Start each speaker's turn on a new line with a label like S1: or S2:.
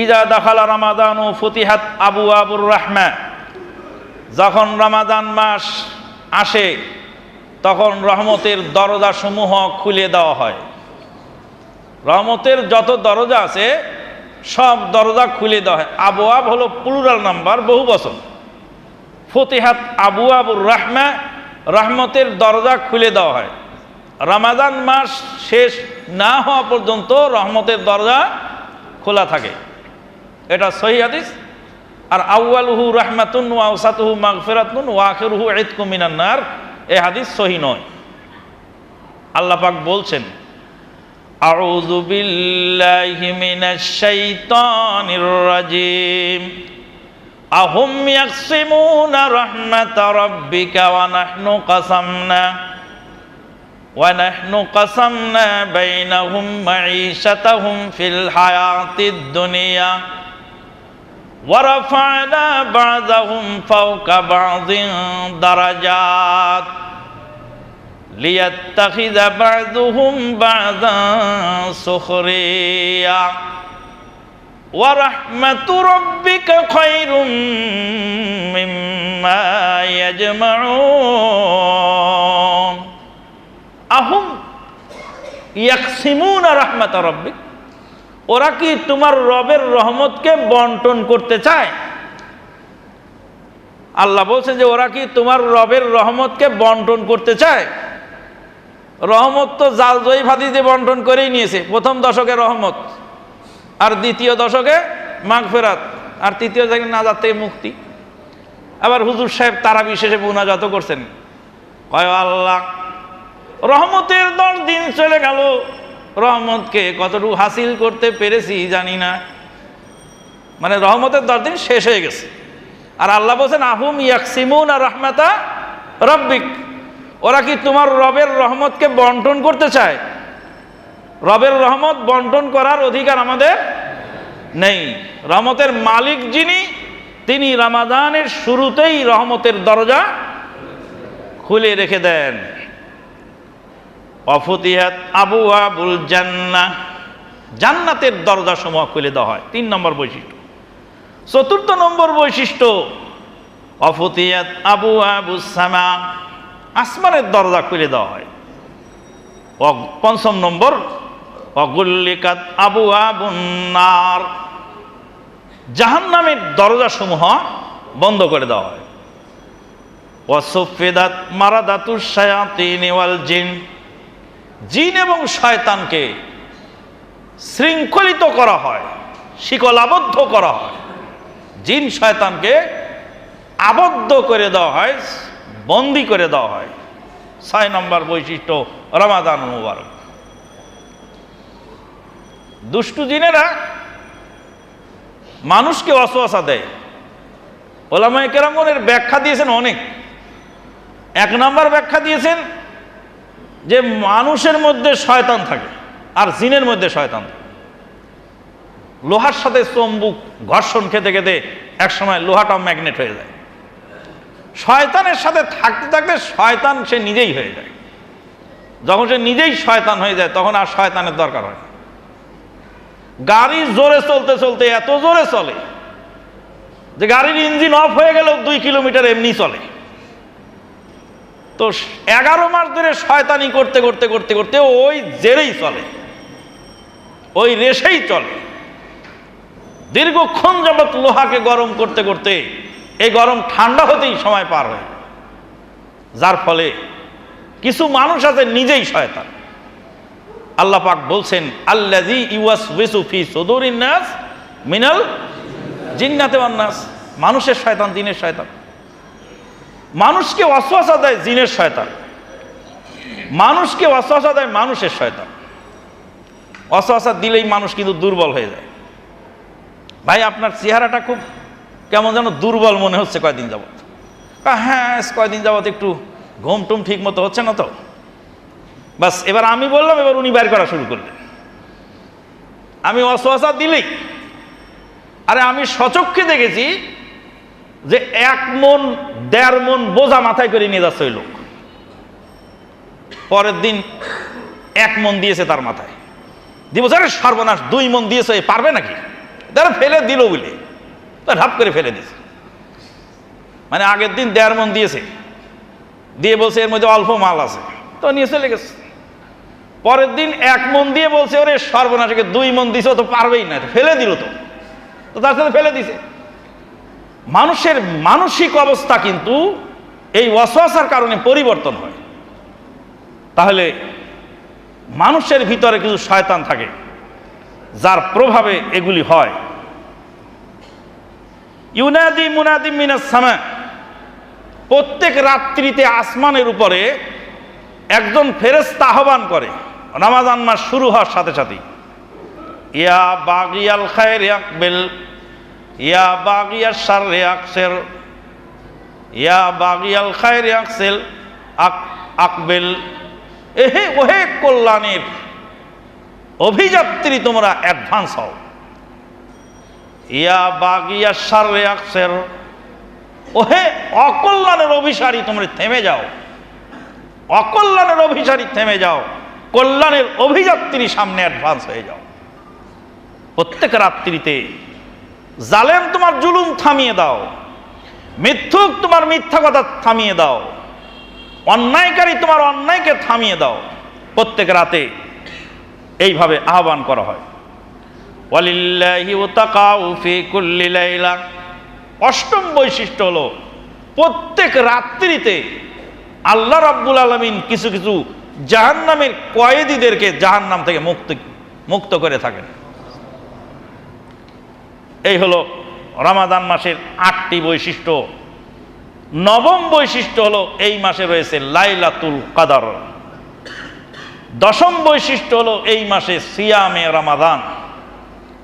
S1: ইজা দাখালা রামাদান ও ফতিহাত আবু আবুর রাহমা। যখন রামাদান মাস আসে, তখন রহমতের দরজাসমূহ খুলে দেওয়া হয়। রহমতের যত দরজা আছে, সব দরজা খুলে দেওয়া হয়। আবু আব হলো প্লুরাল নাম্বার বহু বছর ফতিহাত আবু আবুর রাহমা রহমতের দরজা খুলে দেওয়া হয়। রমাদান মাস শেষ না হওয়া পর্যন্ত রহমতের দরজা খোলা থাকে। এটা সহি হাদিস আর আউয়ালুহু রাহমাতুন ওয়াউসাতুহু মাগফিরাতুন ওয়া আখিরুহু ইতকু মিনান নার এই হাদিস সহি নয় আল্লাহ পাক বলছেন আউযু বিল্লাহি মিনাশ শাইতানির রাজিম আহুম ইয়াকসিমুনা রাহমাত রাব্বিকা ওয়া নাহনু কাসামনা ونحن قسمنا بينهم معيشتهم في الحياة الدنيا ورفعنا بعضهم فوق بعض درجات ليتخذ بعضهم بعضا سخريا. ورحمة ربك خير مما يجمعون. أهم يقسمون رحمة ربك. ওরা কি তোমার রবের রহমতকে বন্টন করতে চায়? আল্লাহ বলছেন যে ওরা কি তোমার রবের রহমতকে বন্টন করতে চায়? রহমত তো জাল জয়ী ফাদি দিয়ে বন্টন করেই নিয়েছে। প্রথম দশকে রহমত, আর দ্বিতীয় দশকে মাঘ ফেরাত আর তৃতীয় থেকে নাজার থেকে মুক্তি। আবার হুজুর সাহেব তারা বিশেষে পুনাজাত করছেন। কয় আল্লাহ, রহমতের দশ দিন চলে গেল। রহমতকে কতটুকু হাসিল করতে পেরেছি জানি না। মানে রহমতের দশ দিন শেষ হয়ে গেছে। আর আল্লাহ বলছেন, আহুম ইয়াকসিমুন আর রহমাতা রব্বিক। ওরা কি তোমার রবের রহমতকে বন্টন করতে চায়? রবের রহমত বন্টন করার অধিকার আমাদের নেই। রহমতের মালিক যিনি, তিনি রামাদানের শুরুতেই রহমতের দরজা খুলে রেখে দেন। অফতিহাত আবু আবুল জান্না। জান্নাতের দরজা সমূহ খুলে দেওয়া হয়। তিন নম্বর বৈশিষ্ট্য। চতুর্থ নম্বর বৈশিষ্ট্য অফতিয়াত আবু আবু সামা। আসমানের দরজা খুলে দেওয়া হয়। পঞ্চম নম্বর অগুল্লিকাত আবু আবুন্নার জাহান্নামের দরজাসমূহ বন্ধ করে দেওয়া হয়। ওয়াসুফিদাত মারাদাতুর শায়াতিন ওয়াল জিন। জিন এবং শয়তানকে শৃঙ্খলিত করা হয় শিকল আবদ্ধ করা হয়। জিন শয়তানকে আবদ্ধ করে দেওয়া হয়, বন্দি করে দেওয়া হয়। ছয় নম্বর বৈশিষ্ট্য, রমাদান মুবারক। দুষ্টু জিনেরা মানুষকে অসুয়াশা দেয়। ওলামায় কেরামনের ব্যাখ্যা দিয়েছেন অনেক। এক নম্বর ব্যাখ্যা দিয়েছেন যে মানুষের মধ্যে শয়তান থাকে আর জিনের মধ্যে শয়তান থাকে। লোহার সাথে চম্বুক, ঘর্ষণ খেতে খেতে একসময় লোহাটা ম্যাগনেট হয়ে যায়। শয়তানের সাথে থাকতে থাকতে শয়তান সে নিজেই হয়ে যায়। যখন সে নিজেই শয়তান হয়ে যায়, তখন আর শয়তানের দরকার হয়। গাড়ি জোরে চলতে চলতে এত জোরে চলে যে গাড়ির ইঞ্জিন অফ হয়ে গেলেও দুই কিলোমিটার এমনি চলে। তো এগারো মাস ধরে শয়তানি করতে করতে করতে করতে ওই জেরেই চলে। ওই রেশেই চলে। দীর্ঘক্ষণ যাবৎ লোহাকে গরম করতে করতে এই গরম ঠান্ডা হতেই সময় পার হয় যার ফলে কিছু মানুষ আছে নিজেই শয়তান। আল্লাহ পাক বলছেন আল্লাজি ইউয়াস ফি মিনাল জিন্নাতে মানুষের শয়তান, দিনের শয়তান। মানুষকে অশ্বাসা দেয় জিনের শয়তান। মানুষকে অশ্বাসা দেয় মানুষের শয়তান। অশ্বাসা দিলেই মানুষ কিন্তু দুর্বল হয়ে যায়। ভাই, আপনার চেহারাটা খুব কেমন যেন দুর্বল মনে হচ্ছে কয়দিন যাবৎ। হ্যাঁ কয়দিন যাবৎ একটু ঘুম টুম ঠিক মতো হচ্ছে না তো। বাস, এবার আমি বললাম, এবার উনি বাইর করা শুরু করলেন। আমি অশ্বাসা দিলেই, আরে আমি সচক্ষে দেখেছি যে এক মন, দেড় মন বোঝা মাথায় করে নিয়ে যাচ্ছে ওই লোক। পরের দিন এক মন দিয়েছে তার মাথায়। দিব সর্বনাশ দুই মন দিয়েছে পারবে নাকি? তারা ফেলে দিল বলে। তো ঢাপ করে ফেলে দিয়েছে। মানে আগের দিন দেড় মন দিয়েছে। দিয়ে বলছে, এর মধ্যে অল্প মাল আছে। তো নিয়ে চলে গেছে। পরের দিন এক মন দিয়ে বলছে, ওরে সর্বনাশকে দুই মন দিছে তো পারবেই না। ফেলে দিল তো। তো তার সাথে ফেলে দিছে। মানুষের মানসিক অবস্থা কিন্তু এই ওয়াসওয়াসার কারণে পরিবর্তন হয়। তাহলে মানুষের ভিতরে কিছু শয়তান থাকে, যার প্রভাবে এগুলি হয়। ইউনাদি মুনাদি মিনাস সামা, প্রত্যেক রাত্রিতে আসমানের উপরে একজন ফেরেস্তা আহ্বান করে, রমাজান মাস শুরু হওয়ার সাথে সাথে ইয়া বাগিয়াল খায়ের ইয়াকবেল ইয়া বাগিয়ার সার আকসের ইয়া বাগিয়াল খায়ের আকসেল। আক আকবেল। এহে, ওহে কল্যাণের অভিযাত্রী তোমরা অ্যাডভান্স হও। ইয়া বাগিয়া সারে আকসের ওহে অকল্যাণের অভিসারী তোমরা থেমে যাও। অকল্যাণের অভিসারী থেমে যাও। কল্যাণের অভিযাত্রী সামনে অ্যাডভান্স হয়ে যাও। প্রত্যেক রাত্রিতে জালেম তোমার জুলুম থামিয়ে দাও, মিথ্যুক তোমার মিথ্যা কথা থামিয়ে দাও, অন্যায়কারী তোমার অন্যায়কে থামিয়ে দাও। প্রত্যেক রাতে এইভাবে আহ্বান করা হয়। অষ্টম বৈশিষ্ট্য হলো, প্রত্যেক রাত্রিতে আল্লাহ রাব্বুল আলমিন কিছু কিছু জাহান্নামের কয়েদিদেরকে জাহান্নাম থেকে মুক্ত মুক্ত করে থাকেন। এই হলো রমাদান মাসের আটটি বৈশিষ্ট্য। নবম বৈশিষ্ট্য হলো এই মাসে রয়েছে লাইলাতুল কাদার। দশম বৈশিষ্ট্য হলো এই মাসে সিয়ামে রমাদান।